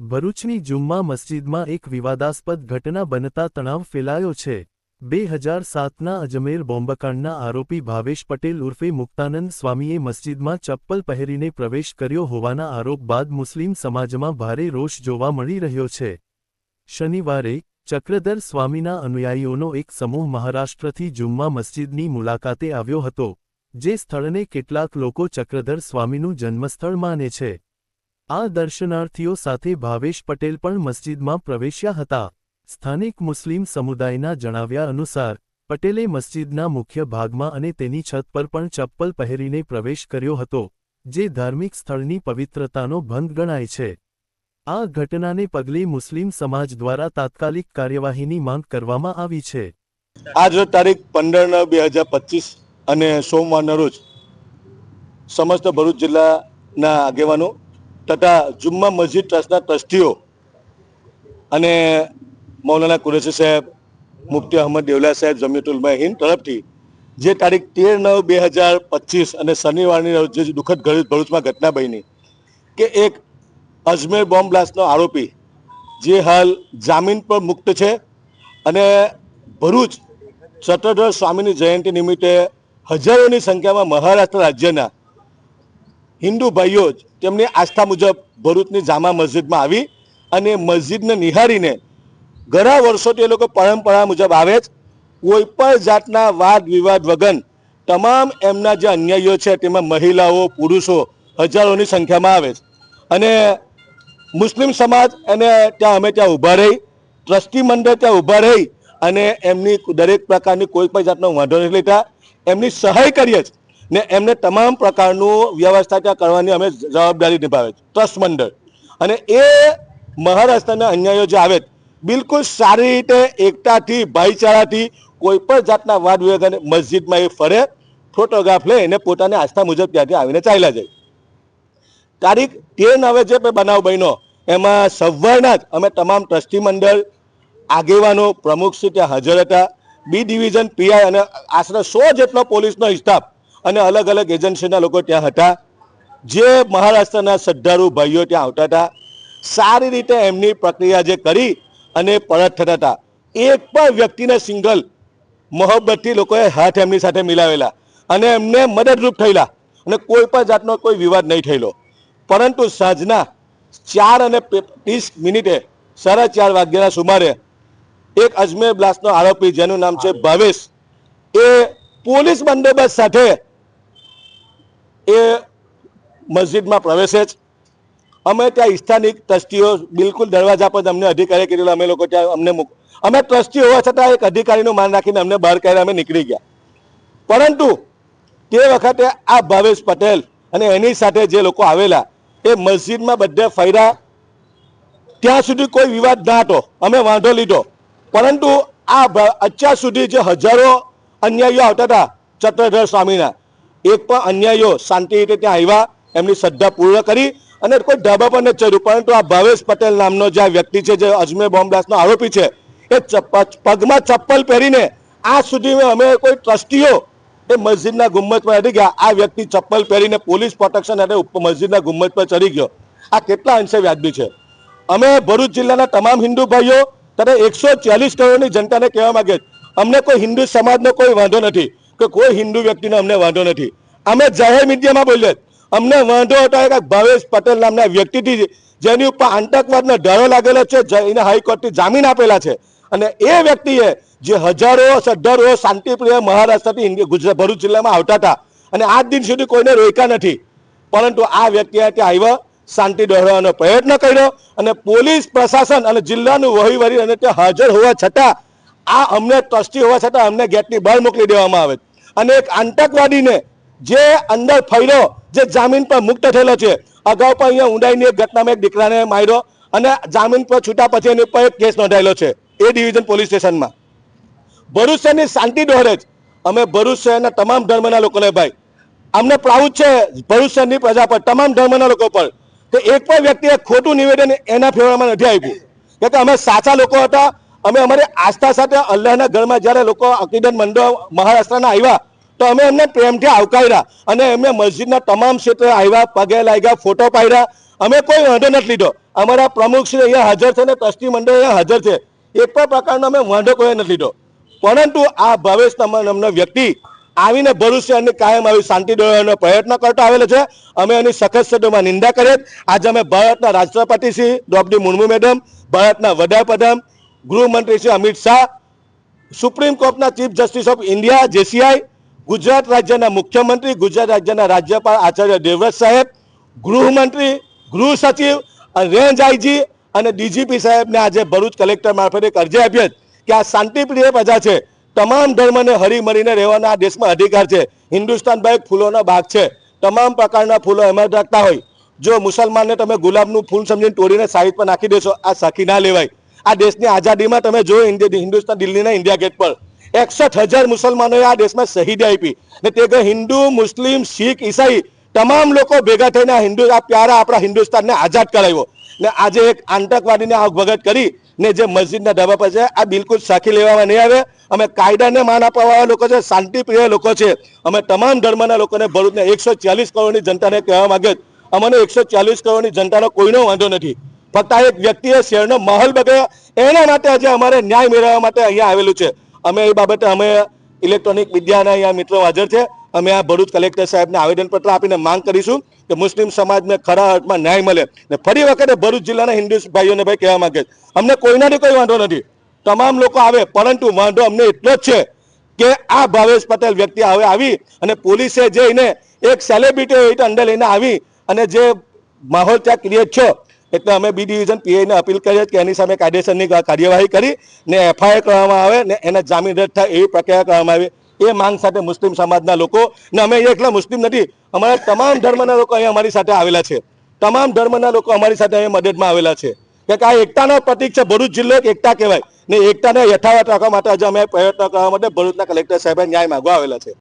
ભરૂચની જુમ્મા મસ્જિદમાં એક વિવાદાસ્પદ ઘટના બનતા તણાવ ફેલાયો છે. બે હજાર સાતના અજમેર બોમ્બકાંડના આરોપી ભાવેશ પટેલ ઉર્ફે મુક્તાનંદ સ્વામીએ મસ્જિદમાં ચપ્પલ પહેરીને પ્રવેશ કર્યો હોવાના આરોપ બાદ મુસ્લિમ સમાજમાં ભારે રોષ જોવા મળી રહ્યો છે. શનિવારે ચક્રધર સ્વામીના અનુયાયીઓનો એક સમૂહ મહારાષ્ટ્રથી જુમ્મા મસ્જિદની મુલાકાતે આવ્યો હતો, જે સ્થળને કેટલાક લોકો ચક્રધર સ્વામીનું જન્મસ્થળ માને છે. આ દર્શનાર્થીઓ સાથે ભાવેશ પટેલ પણ મસ્જિદમાં પ્રવેશ્યા હતા. સ્થાનિક મુસ્લિમ સમુદાયના જણાવ્યા અનુસાર, પટેલે મસ્જિદના મુખ્ય ભાગમાં અને તેની છત પર પણ ચપ્પલ પહેરીને પ્રવેશ કર્યો હતો, જે ધાર્મિક સ્થળની પવિત્રતાનો ભંગ ગણાય છે. આ ઘટનાને પગલે મુસ્લિમ સમાજ દ્વારા તાત્કાલિક કાર્યવાહીની માંગ કરવામાં આવી છે. આજ તારીખ પંદર નવ બે હજાર પચીસ અને સોમવારના રોજ સમસ્ત ભરૂચ જિલ્લાના આગેવાનો તથા જુમ્મા મસ્જિદ ટ્રસ્ટના ટ્રસ્ટીઓ અને મૌલાના કુરેશી સાહેબ, મુફ્તી અહમદ દેવલા સાહેબ જમિયતુલ હિન્દ તરફથી જે તારીખ તેર નવ બે હજાર પચીસ અને શનિવારની જે દુઃખદ ઘડી ભરૂચમાં ઘટના બની કે એક અજમેર બોમ્બ બ્લાસ્ટનો આરોપી જે હાલ જામીન પર મુક્ત છે અને ભરૂચ ચટરધર સ્વામીની જયંતિ નિમિત્તે હજારોની સંખ્યામાં મહારાષ્ટ્ર રાજ્યના હિન્દુ ભાઈઓ જ તેમની આસ્થા મુજબ ભરૂચની જામા મસ્જિદમાં આવી અને મસ્જિદને નિહાળીને ઘણા વર્ષોથી એ લોકો પરંપરા મુજબ આવે જ. કોઈ પણ જાતના વાદ વિવાદ વગર તમામ એમના જે અન્યાયીઓ છે, તેમાં મહિલાઓ, પુરુષો હજારોની સંખ્યામાં આવે છે. અને મુસ્લિમ સમાજ અને ત્યાં અમે ત્યાં ઊભા રહી, ટ્રસ્ટી મંડળ ત્યાં ઊભા રહી અને એમની દરેક પ્રકારની કોઈ પણ જાતનો વાંધો નથી લેતા. એમની સહાય કરીએ જ. ને એમને તમામ પ્રકારનું વ્યવસ્થા ત્યાં કરવાની અમે જવાબદારી નિભાવે ટ્રસ્ટ મંડળ. અને એ મહારાષ્ટ્રના અન્યાયો જે આવે, બિલકુલ સારી રીતે એકતાથી, ભાઈચારાથી કોઈ પણ જાતના વાદ વિવાદ મસ્જિદમાં એ ફરે, ફોટોગ્રાફ લે અને પોતાની આસ્થા મુજબ ત્યાંથી આવીને ચાલ્યા જાય. તારીખ તેર નવે જે બનાવ બન્યો, એમાં સવારના જ અમે તમામ ટ્રસ્ટી મંડળ, આગેવાનો પ્રમુખશ્રી ત્યાં હાજર હતા. બી ડિવિઝન પીઆઈ અને આશરે સો જેટલો પોલીસનો સ્ટાફ અને અલગ અલગ એજન્સીના લોકો ત્યાં હતા. જે મહારાષ્ટ્રના શ્રદ્ધાળુ ભાઈઓ ત્યાં આવતા હતા. સારી રીતે એમની પ્રક્રિયા જે કરી અને પરત થતા હતા. એક પણ વ્યક્તિને સિંગલ મોહબ્બતથી લોકોએ હાથ એમની સાથે મિલાવેલા અને એમને મદદરૂપ થયેલા અને કોઈ પણ જાતનો કોઈ વિવાદ નહીં થયેલો. પરંતુ સાંજના ચાર અને ત્રીસ મિનિટે સાડા ચાર વાગ્યાના સુમારે એક અજમેર બ્લાસ્ટનો આરોપી જેનું નામ છે ભાવેશ, એ પોલીસ બંદોબસ્ત સાથે એ મસ્જિદમાં પ્રવેશે જ. અમે ત્યાં સ્થાનિક ટ્રસ્ટીઓ, બિલકુલ દરવાજા પર અમને અધિકારી કરેલો અમે લોકો ત્યાં અમને મૂક, અમે ટ્રસ્ટી હોવા છતાં એક અધિકારીનું માન રાખીને અમને બહાર કાઢ્યા, અમે નીકળી ગયા. પરંતુ તે વખતે આ ભાવેશ પટેલ અને એની સાથે જે લોકો આવેલા, એ મસ્જિદમાં બધે ફર્યા. ત્યાં સુધી કોઈ વિવાદ ના હતો, અમે વાંધો લીધો. પરંતુ આ અત્યાર સુધી જે હજારો અન્યાયીઓ આવતા હતા ચત્રધર સ્વામીના એક પણ અન્યાયીઓ શાંતિ રીતે ત્યાં આવ્યા, એમની શ્રદ્ધા પૂર્ણ કરી અને કોઈ ધાબા પર નથી ચડ્યું. પરંતુ આ ભાવેશ પટેલ નામનો જે આ વ્યક્તિ છે, જે અજમેર બોમ્બ બ્લાસ્ટનો આરોપી છે, એ પગમાં ચપ્પલ પહેરીને આ સુધી અમે કોઈ ટ્રસ્ટીઓ એ મસ્જિદના ગુમ્મત પર ચડી ગયા. આ વ્યક્તિ ચપ્પલ પહેરીને પોલીસ પ્રોટેક્શન અને મસ્જિદના ગુમ્મત પર ચડી ગયો. આ કેટલા અંશે વ્યાજબી છે? અમે ભરૂચ જિલ્લાના તમામ હિન્દુ ભાઈઓ તથા એકસો ચાલીસ કરોડની જનતાને કહેવા માંગે અમને કોઈ હિન્દુ સમાજનો કોઈ વાંધો નથી. કે કોઈ હિન્દુ વ્યક્તિને અમને વાંધો નથી. અમે જાહેર મીડિયામાં બોલીએ અમને વાંધો હતો કે ભાવેશ પટેલ નામના વ્યક્તિથી જેની ઉપર આતંકવાદનો ડરો લાગેલો છે એને હાઈકોર્ટથી જામીન આપેલા છે. અને એ વ્યક્તિએ જે હજારો શ્રદ્ધાળુઓ શાંતિપ્રિય મહારાષ્ટ્રથી ગુજરાત, ભરૂચ જિલ્લામાં આવતા હતા. અને આજ દિન સુધી કોઈને રોક્યા નથી. પરંતુ આ વ્યક્તિએ ત્યાં આવ્યા, શાંતિ દોહરાવવાનો પ્રયત્ન કર્યો અને પોલીસ પ્રશાસન અને જિલ્લાનું વહીવટી અને ત્યાં હાજર હોવા છતાં, આ અમને ટ્રસ્ટી હોવા છતાં અમને ગેટની બહાર મોકલી દેવામાં આવે છે. અને એક આતંકવાદીને જે અંદર ફર્યો, જે જામીન પર મુક્ત થયેલો છે. અગાઉ પણ અહીંયા ઊંડાઈની એક ઘટનામાં એક દીકરાને માર્યો અને જામીન પર છૂટા પછી એની ઉપર એક કેસ નોંધાયેલો છે, એ ડિવિઝન પોલીસ સ્ટેશનમાં. ભરૂચ શહેરની શાંતિ દોહરે જ. અમે ભરૂચ શહેરના તમામ ધર્મના લોકોને ભાઈ, અમને પ્રાઉડ છે ભરૂચ શહેરની પ્રજા પર, તમામ ધર્મના લોકો પર, કે એક પણ વ્યક્તિએ ખોટું નિવેદન એના ફેવરમાં નથી આપ્યું. કે અમે સાચા લોકો હતા અમે અમારી આસ્થા સાથે અલ્લાહના ઘરમાં જ્યારે લોકો અકીદન મંડળ મહારાષ્ટ્રના આવ્યા, તો અમે એમને પ્રેમથી આવકાર્યા અને એમને મસ્જિદના તમામ ક્ષેત્રે આવ્યા, પગે લાગ્યા, ફોટો પાડ્યા. અમે કોઈ વાંધો નથી લીધો. અમારા પ્રમુખ શ્રી અહીંયા હાજર છે અને ટ્રસ્ટી મંડળ અહીંયા હાજર છે. એક પણ પ્રકારનો અમે વાંધો કોઈ નથી લીધો. પરંતુ આ ભાવેશ નામનો વ્યક્તિ આવીને ભરૂચ શહેરની કાયમ આવી શાંતિ દોડવાનો પ્રયત્ન કરતો આવેલો છે. અમે એની સખત શબ્દોમાં નિંદા કરીએ. આજે અમે ભારતના રાષ્ટ્રપતિ શ્રી દ્રૌપદી મુર્મુ મેડમ, ભારતના વડાપ્રધાન ગૃહમંત્રી શ્રી અમિત શાહ, સુપ્રીમ કોર્ટના chief justice of India, JCI, Gujarat રાજ્યના મુખ્યમંત્રી, ગુજરાત રાજ્યના રાજ્યપાલ આચાર્ય દેવવ્રત સાહેબ, ગૃહમંત્રી, ગૃહ સચિવ રેન્જ આઈજી અને ડીજીપી સાહેબને આજે ભરૂચ કલેક્ટર મારફતે એક અરજી આપી કે આ શાંતિપ્રિય પ્રજા છે. તમામ ધર્મને હળી મળીને રહેવાના આ દેશમાં અધિકાર છે. હિન્દુસ્તાન ભાઈ ફૂલોનો ભાગ છે. તમામ પ્રકારના ફૂલો એમાં રાખતા હોય. જો મુસલમાનને તમે ગુલાબનું ફૂલ સમજીને તોડીને સાઈડ પર નાખી દેશો, આ સખી ના લેવાય. આ દેશની આઝાદીમાં તમે જો ઇન્ડિયા હિન્દુસ્તાન દિલ્હીના ઇન્ડિયા ગેટ પર. એકસઠ હજાર મુસલમાનોએ આ દેશમાં શહીદી આપી. ને તે હિન્દુ, મુસ્લિમ, શીખ, ઈસાઈ તમામ લોકો ભેગા થઈને હિન્દુ આ પ્યારા આપણા હિન્દુસ્તાનને આઝાદ કરાવ્યો. ને આજે એક આતંકવાદીને ભગત કરી ને જે મસ્જિદના ધાબા પર છે, આ બિલકુલ સાખી લેવામાં નહીં આવે. અમે કાયદાને માન આપવાવાળા લોકો છે, શાંતિપ્રિય લોકો છે. અમે તમામ ધર્મના લોકોને ભરૂચને એકસો ચાલીસ કરોડની જનતાને કહેવા માંગે અમને એકસો ચાલીસ કરોડની જનતાનો કોઈનો વાંધો નથી. ફક્ત એક વ્યક્તિએ શહેરનો માહોલ બગાડ્યો. એના માટે આજે અમારે ન્યાય મેળવવા માટે અહીંયા આવેલું છે. અમે એ બાબતે અમે ઇલેક્ટ્રોનિક મીડિયાના અહીંયા મિત્રો હાજર છે. અમે આ ભરૂચ કલેક્ટર સાહેબને આવેદનપત્ર આપીને માંગ કરીશું કે મુસ્લિમ સમાજને ખરા અર્થમાં ન્યાય મળે. ને ફરી વખતે ભરૂચ જિલ્લાના હિન્દુ ભાઈઓને ભાઈ કહેવા માંગે અમને કોઈનાથી કોઈ વાંધો નથી. તમામ લોકો આવે, પરંતુ વાંધો અમને એટલો જ છે કે આ ભાવેશ પટેલ વ્યક્તિ હવે આવી અને પોલીસે જઈને એક સેલિબ્રિટી અંદર લઈને આવી અને જે માહોલ ત્યાં ક્રિએટ છો એટલે અમે બી ડિવિઝન પીઆઈને અપીલ કરીએ કે એની સામે કાયદેસરની કાર્યવાહી કરી ને એફઆઈઆર કરવામાં આવે ને એના જામીન રદ થાય એવી પ્રક્રિયા કરવામાં આવે. એ માંગ સાથે મુસ્લિમ સમાજના લોકો ને અમે એકલા મુસ્લિમ નથી. અમારા તમામ ધર્મના લોકો અહીંયા અમારી સાથે આવેલા છે. તમામ ધર્મના લોકો અમારી સાથે અહીંયા મદદમાં આવેલા છે. કે આ એકતાના પ્રતિક છે ભરૂચ જિલ્લો એક એકતા કહેવાય. ને એકતાને યથાવત રાખવા માટે આજે અમે પ્રયત્ન કરવા માટે ભરૂચના કલેક્ટર સાહેબે ન્યાય માગવા આવેલા છે.